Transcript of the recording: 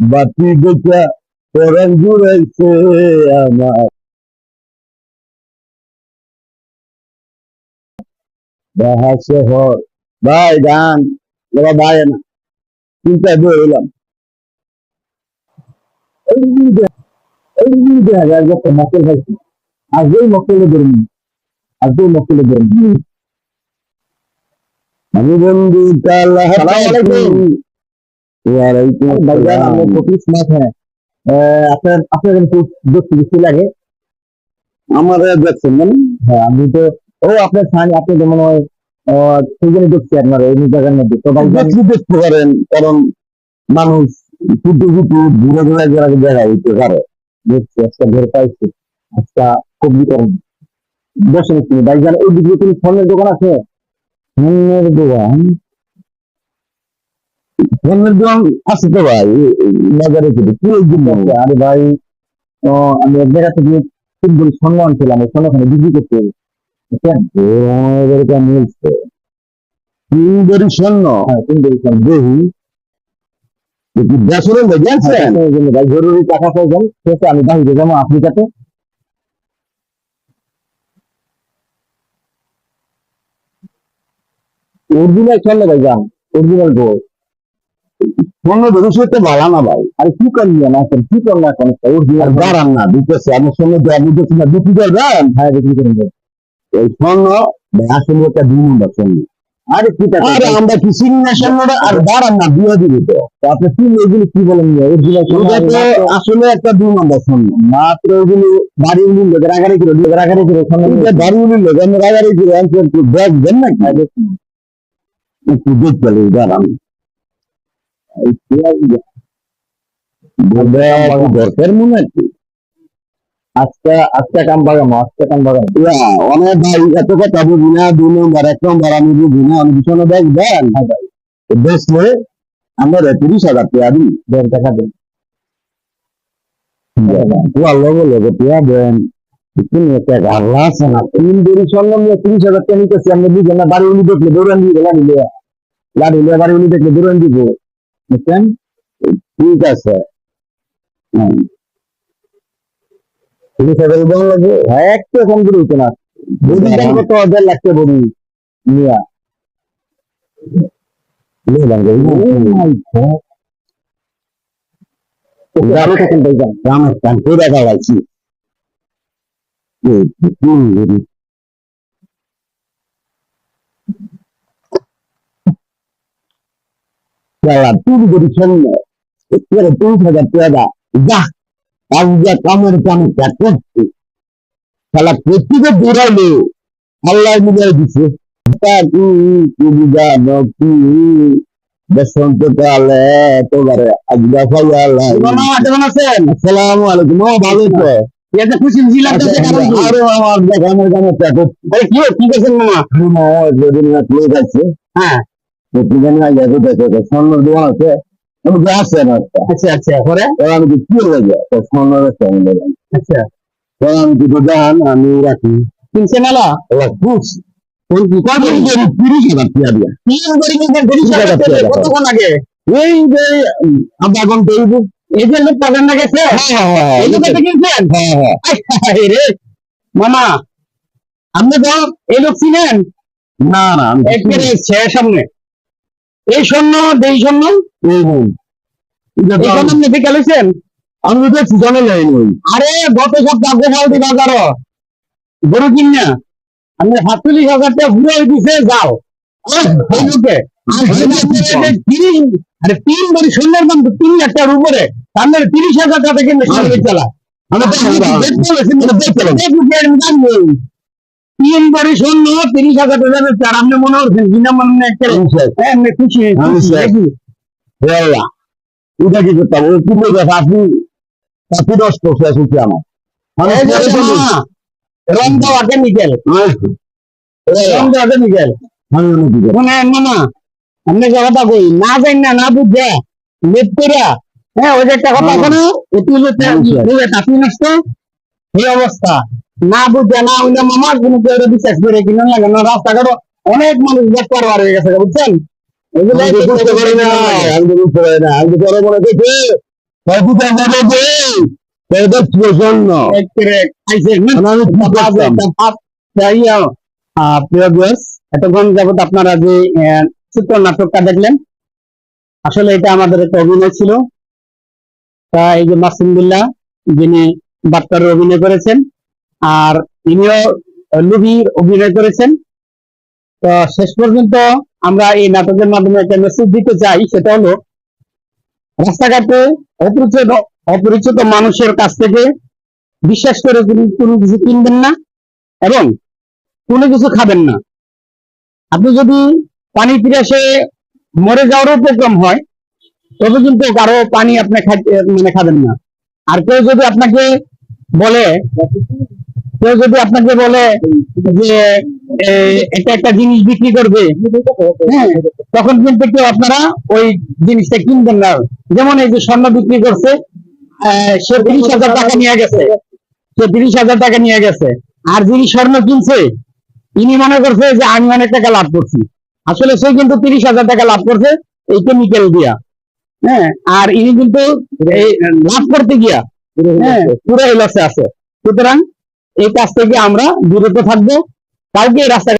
বাতি দেখা পরান জুড়াইছে আমার। বাহা শহর। ভাই গান। ওরা ভাই না। চিন্তা দিয়ে এলাম দেখা যায় যত মকল হয়েছে আজই মকলে ধরুন আজই মকলে ধরুন। আমি বন্ধু আপনার আপনার বেশি লাগে? আমার দেখছেন মানে? হ্যাঁ আমি তো ও আপনার সাইন আপনি যেমন ওই আহ, দেখছি আপনার এই জায়গার মধ্যে। তো ভাইজান দেখতে দেখতে পারেন কারণ মানুষ ঘুরে ঘুরে হইতে পারে। দেখছি আজকে ঘর পাইছি। আজকে কবি করেন বসেন একটু ভাইজান এই দিকে কোনো ফোনের দোকান আছে? দোকান? ফোনের দোকান আছে তো ভাই বাজারে থেকে কি জন্য আচ্ছা, আরে ভাই আমি এক জায়গা থেকে আনছিলাম ওই স্বর্ণ ওখানে বিক্রি করতে বুঝছেন মিলছে তিন স্বর্ণ? হ্যাঁ তিন স্বর্ণ। দেহি। হ্যাঁ, ভাই জরুরি টাকা প্রয়োজন সেটা আমি বাহিরে যাব আফ্রিকাতে। অরিজিনাল স্বর্ণ ভাই যান অরিজিনাল গোল্ড। স্বর্ণ ভবিষ্যৎ তো ভালো না ভাই। আরে কি করলি না এখন কি করলি এখন আর অরিজিনাল দাঁড়ান না দিতেছে আমি সঙ্গে দেওয়া বুঝতেছি না বিক্রি করবেন হ্যাঁ বিক্রি করে দেবো এই ভাই আসলে একটা দুই নম্বর স্বর্ণ আরে কি আরে আমরা কি স্বর্ণটা আর দাঁড়ান না দিয়ে দিবি তো। আপনি কি এগুলো কি বলেন তো আসলে একটা দুই নম্বর স্বর্ণ মাত্র ওগুলো বাড়ি উনি লোকের আগারে কিলো লোকের আগারে কিলো স্বর্ণ এটা দারুণ লোক আমি রাগারি করে একটু দেখবেন না? হ্যাঁ, একটু দেখতে দাঁড়ান। দরকার মনে আছে আজকে আজকে কাম বাগামো আজকে কাম বাগামো অনেক ভাই এত কথা বুঝি না দুই নম্বর এক নম্বর আমি বুঝি না আমি ভীষণ দেখবেন দেখলে আমরা তিরিশ হাজার টাকা দিই দেড় টাকা দিন দেন বাড়ি উনি দেখলে দৌড়ান দিব বুঝছেন ঠিক আছে। হুম। তিরিশ হাজার দেওয়া লাগবে? হ্যাঁ একটু কম করে হইতো না। বড়ি দাম কত বড়ি নিয়া। নিয়ে শালা, তুই যদি শুনলে একেবারে তিরিশ হাজার টাকা দা যা আজ যা কামের কামে করছি। শালা প্রত্যেকে দৌড়াইলো আল্লাহ মিলাই দিছে আসসালামু আলাইকুম। ভালো তো এতে খুশি ছিলাম তো আরে আমার দেখানোর কামে কি করছেন মামা? যদি না ক্লোজ আছে হ্যাঁ। প্রতিদিন আগে দেখে স্বর্ণ দোকান আছে। আমি তো আছে না? আচ্ছা আচ্ছা পরে? আমি কি তো স্বর্ণ আচ্ছা। আমি কিছু দেন আমি রাখি। কিনছেন আলা এবার খুশ। কোন কি কত তিরিশ হাজার টাকা দিয়া। তিন বাড়ি কিনছেন তিরিশ হাজার হাজার টাকা টাকা। কতক্ষণ আগে? এই যে আধা ঘণ্টা এই যে। লোক পাবেন না গেছে? হ্যাঁ হ্যাঁ হ্যাঁ হ্যাঁ মামা আপনি তো এই লোক ছিলেন না না সামনে। এই তো? এই স্বর্ণ আপনি দেখে লইছেন আমি তো দেখছি লাইন ওই। আরে গত সপ্তাহ গোপালদি বাজার গরু কিন না। আপনি সাতচল্লিশ হাজার টাকা ঘুরে দিছে যাও। আরে তিন বড়ি স্বর্ণের দাম তো তিন লাখ টাকার উপরে। মানে তিরিশ হাজার টাকা কিন্তু চালা। আমি তিরিশ হাজার চার আপনি মনে করছেন মনে একটা হ্যাঁ খুশি এটা কি কি বলবে আপনি আপনি দশ করছে আসছে আমার রং আপনি কথা কই না জানি না না বুঝছে লেট করিয়া হ্যাঁ ওই যে একটা কথা আছে না একটু বুঝে তাপি নষ্ট এই অবস্থা না বুঝছে না হইলে মামা কোনো কেউ বিশ্বাস করে কিনা লাগে না রাস্তাঘাট অনেক মানুষ পারবার হয়ে গেছে বুঝছেন? আমি বুঝতে পারি না। আমি বুঝতে পারি না। আমি তো মনে করছি আপনারা যে চিত্র নাটকটা দেখলেন আসলে এটা আমাদের একটা অভিনয় ছিল। তা এই যে মাসুম বিল্লাহ যিনি ডাক্তারের অভিনয় করেছেন আর ইনিও লুবির অভিনয় করেছেন। তো শেষ পর্যন্ত আমরা এই নাটকের মাধ্যমে একটা মেসেজ দিতে চাই, সেটা হলো, রাস্তাঘাটে অপরিচিত অপরিচিত মানুষের কাছ থেকে বিশ্বাস করে কোনো- কিছু কিনবেন না এবং কোনো কিছু খাবেন না। আপনি যদি পানি পিয়াসে মরে যাওয়ারও উপক্রম হয়, তবে কিন্তু কারও পানি আপনি মানে খাবেন না। আর কেউ যদি আপনাকে বলে কেউ যদি আপনাকে বলে যে এটা একটা জিনিস বিক্রি করবে হ্যাঁ তখন কিন্তু কেউ আপনারা ওই জিনিসটা কিনবেন না। যেমন এই যে স্বর্ণ বিক্রি করছে সে তিরিশ হাজার টাকা নিয়ে গেছে। সে তিরিশ হাজার টাকা নিয়ে গেছে। আর যিনি স্বর্ণ কিনছে, ইনি মনে করছে যে, আমি অনেক টাকা লাভ করছি। আসলে সে কিন্তু তিরিশ হাজার টাকা লাভ করছে এই কেমিক্যাল দিয়া। হ্যাঁ আর ইনি কিন্তু লাভ করতে গিয়া হ্যাঁ পুরো লসে আছে। সুতরাং এই কাজ থেকে আমরা বিরত থাকব। কাউকে রাস্তা